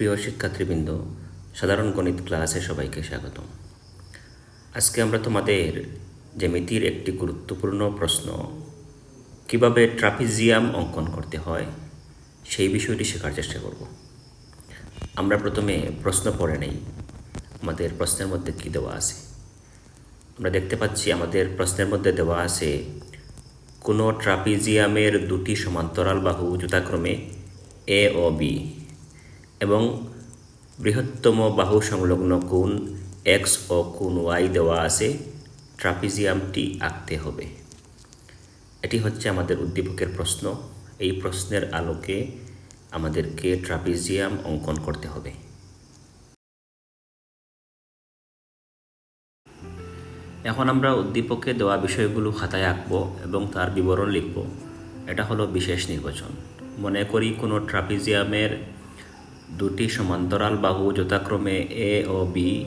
প্রিয় শিক্ষার্থীবৃন্দ, সাধারণ গণিত ক্লাসে সবাইকে স্বাগতম। আজকে আমরা তোমাদের জ্যামিতির একটি গুরুত্বপূর্ণ প্রশ্ন, কীভাবে ট্রাপিজিয়াম অঙ্কন করতে হয়, সেই বিষয়টি শেখার চেষ্টা করব। আমরা প্রথমে প্রশ্ন পড়ে নেই, আমাদের প্রশ্নের মধ্যে কী দেওয়া আছে? আমরা দেখতে পাচ্ছি আমাদের প্রশ্নের মধ্যে দেওয়া আছে, কোনো ট্রাপিজিয়ামের দুটি সমান্তরাল বাহু যথাক্রমে এ ও বি। এবং বৃহত্তম বাহু সংলগ্ন কোণ এক্স ও কোণ ওয়াই দেওয়া আছে, ট্রাপিজিয়ামটি আঁকতে হবে। এটি হচ্ছে আমাদের উদ্দীপকের প্রশ্ন। এই প্রশ্নের আলোকে আমাদেরকে ট্রাপিজিয়াম অঙ্কন করতে হবে। এখন আমরা উদ্দীপকে দেওয়া বিষয়গুলো খাতায় আঁকব এবং তার বিবরণ লিখব। এটা হলো বিশেষ নির্বাচন। মনে করি কোনো ট্রাপিজিয়ামের দুটি সমান্তরাল বাহু যথাক্রমে এ ও বি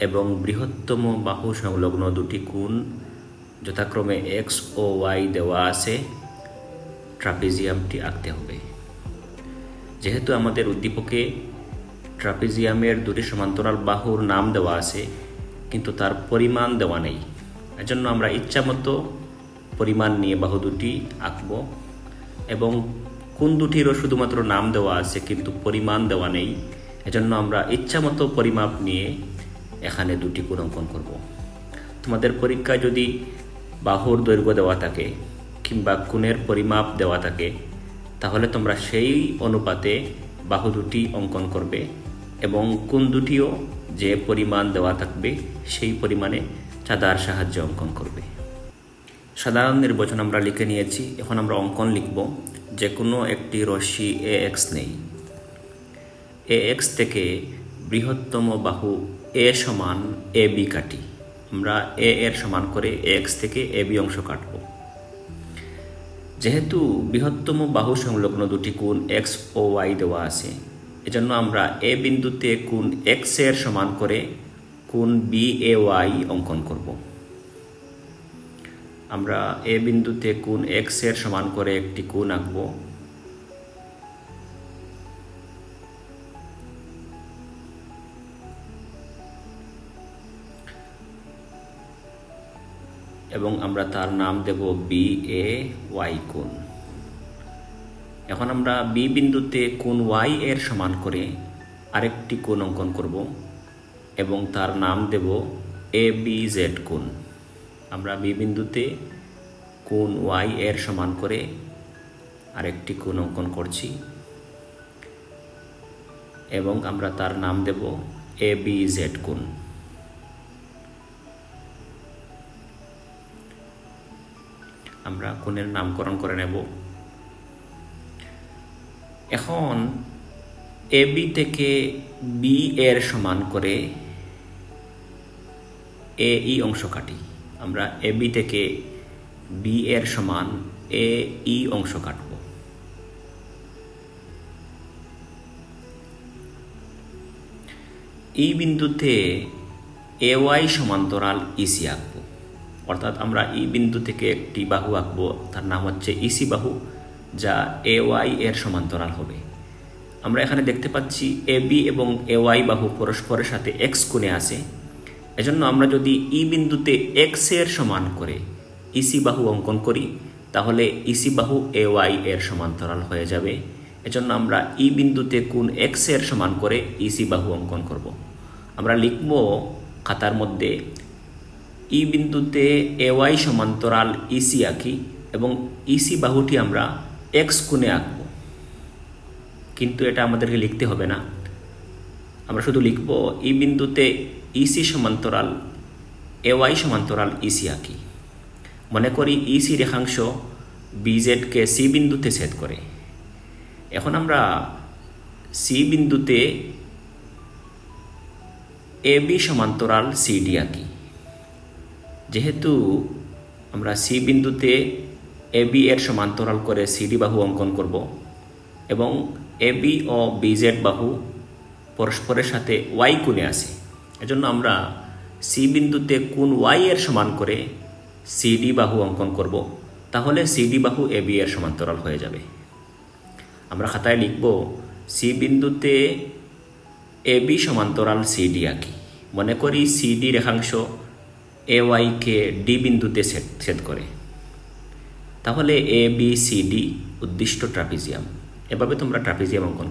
এবং বৃহত্তম বাহু সংলগ্ন দুটি কোণ যথাক্রমে এক্স ও ওয়াই দেওয়া আছে। ট্রাপিজিয়ামটি আঁকতে হবে। যেহেতু আমাদের উদ্দীপকে ট্রাপিজিয়ামের দুটি সমান্তরাল বাহুর নাম দেওয়া আছে, কিন্তু তার পরিমাণ দেওয়া নেই। এজন্য আমরা ইচ্ছামতো পরিমাণ নিয়ে বাহু দুটি আঁকব এবং কোন দুটিরও শুধুমাত্র নাম দেওয়া আছে, কিন্তু পরিমাণ দেওয়া নেই। এজন্য আমরা ইচ্ছামতো পরিমাপ নিয়ে এখানে দুটি কোণ অঙ্কন করব। তোমাদের পরীক্ষায় যদি বাহুর দৈর্ঘ্য দেওয়া থাকে কিংবা কোণের পরিমাপ দেওয়া থাকে, তাহলে তোমরা সেই অনুপাতে বাহু দুটি অঙ্কন করবে এবং কোন দুটিও যে পরিমাণ দেওয়া থাকবে সেই পরিমাণে চাঁদার সাহায্যে অঙ্কন করবে। সাধারণ নির্বাচন আমরা লিখে নিয়েছি। এখন আমরা অঙ্কন লিখব। যে কোনো একটি রশ্মি এ এক্স নেই। এ এক্স থেকে বৃহত্তম বাহু এ সমান এ বি কাটি। আমরা এ এর সমান করে এ এক্স থেকে এ বি অংশ কাটব। যেহেতু বৃহত্তম বাহু সংলগ্ন দুটি কোণ এক্স ও ওয়াই দেওয়া আছে, এজন্য আমরা এ বিন্দুতে কোণ এক্সের সমান করে কোণ বি এ ওয়াই অঙ্কন করব। আমরা এ বিন্দুতে কোন এক্সের সমান করে একটি কোণ আঁকব। এবং আমরা তার নাম দেব বি এ ওয়াই কোণ। এখন আমরা বি বিন্দুতে কোন ওয়াই এর সমান করে আরেকটি কোণ অঙ্কন করব এবং তার নাম দেব এ বি জেড কোণ। আমরা বি বিন্দুতে কোণ ওয়াই এর সমান করে আরেকটি কোণ অঙ্কন করছি। এবং আমরা তার নাম দেব এ বি জেড কোণ। আমরা কোণের নামকরণ করে নেব। এখন এ বি থেকে বি এর সমান করে এ ই অংশ কাটি। আমরা এ, বি থেকে বি এর সমান এ, ই অংশ কাটব। ই বিন্দুতে এ, ওয়াই সমান্তরাল ইসি আঁকবো। অর্থাৎ আমরা ই বিন্দু থেকে একটি বাহু আঁকবো, তার নাম হচ্ছে ইসি বাহু, যা এ, ওয়াই এর সমান্তরাল হবে। আমরা এখানে দেখতে পাচ্ছি এ, বি এবং এ, ওয়াই বাহু পরস্পরের সাথে এক্স কোণে আছে। এজন্য আমরা যদি ই বিন্দুতে এক্সের সমান করে ইসি বাহু অঙ্কন করি, তাহলে ইসি বাহু এ ওয়াই এর সমান্তরাল হয়ে যাবে। এজন্য আমরা ই বিন্দুতে কোন এক্সের সমান করে ইসি বাহু অঙ্কন করব। আমরা লিখব খাতার মধ্যে ই বিন্দুতে এ ওয়াই সমান্তরাল ইসি আঁকি এবং ইসি বাহুটি আমরা এক্স কোণে আঁকব। কিন্তু এটা আমাদেরকে লিখতে হবে না। আমরা শুধু লিখব ই বিন্দুতে ইসি সমান্তরাল এ ওয়াই সমান্তরাল ইসি আঁকি। মনে করি ইসি রেখাংশ বিজেডকে সি বিন্দুতে ছেদ করে। এখন আমরা সি বিন্দুতে এ বি সমান্তরাল সিডি আঁকি। যেহেতু আমরা সি বিন্দুতে এ বি এর সমান্তরাল করে সিডি বাহু অঙ্কন করব এবং এ বি ও বিজেড বাহু পরস্পরের সাথে ওয়াই কোণে আছে। এজন্য আমরা সি বিন্দুতে কোন ওয়াই এর সমান করে সিডি বাহু অঙ্কন করব। তাহলে সিডি বাহু এ বি এর সমান্তরাল হয়ে যাবে। আমরা খাতায় লিখব, সি বিন্দুতে এ বি সমান্তরাল সিডি আঁকি মনে করি সিডি রেখাংশ এ ওয়াইকে ডি বিন্দুতে সেট ছেদ করে। তাহলে এ বি সি ডি উদ্দিষ্ট ট্রাপিজিয়াম। এভাবে তোমরা ট্রাপিজিয়াম অঙ্কন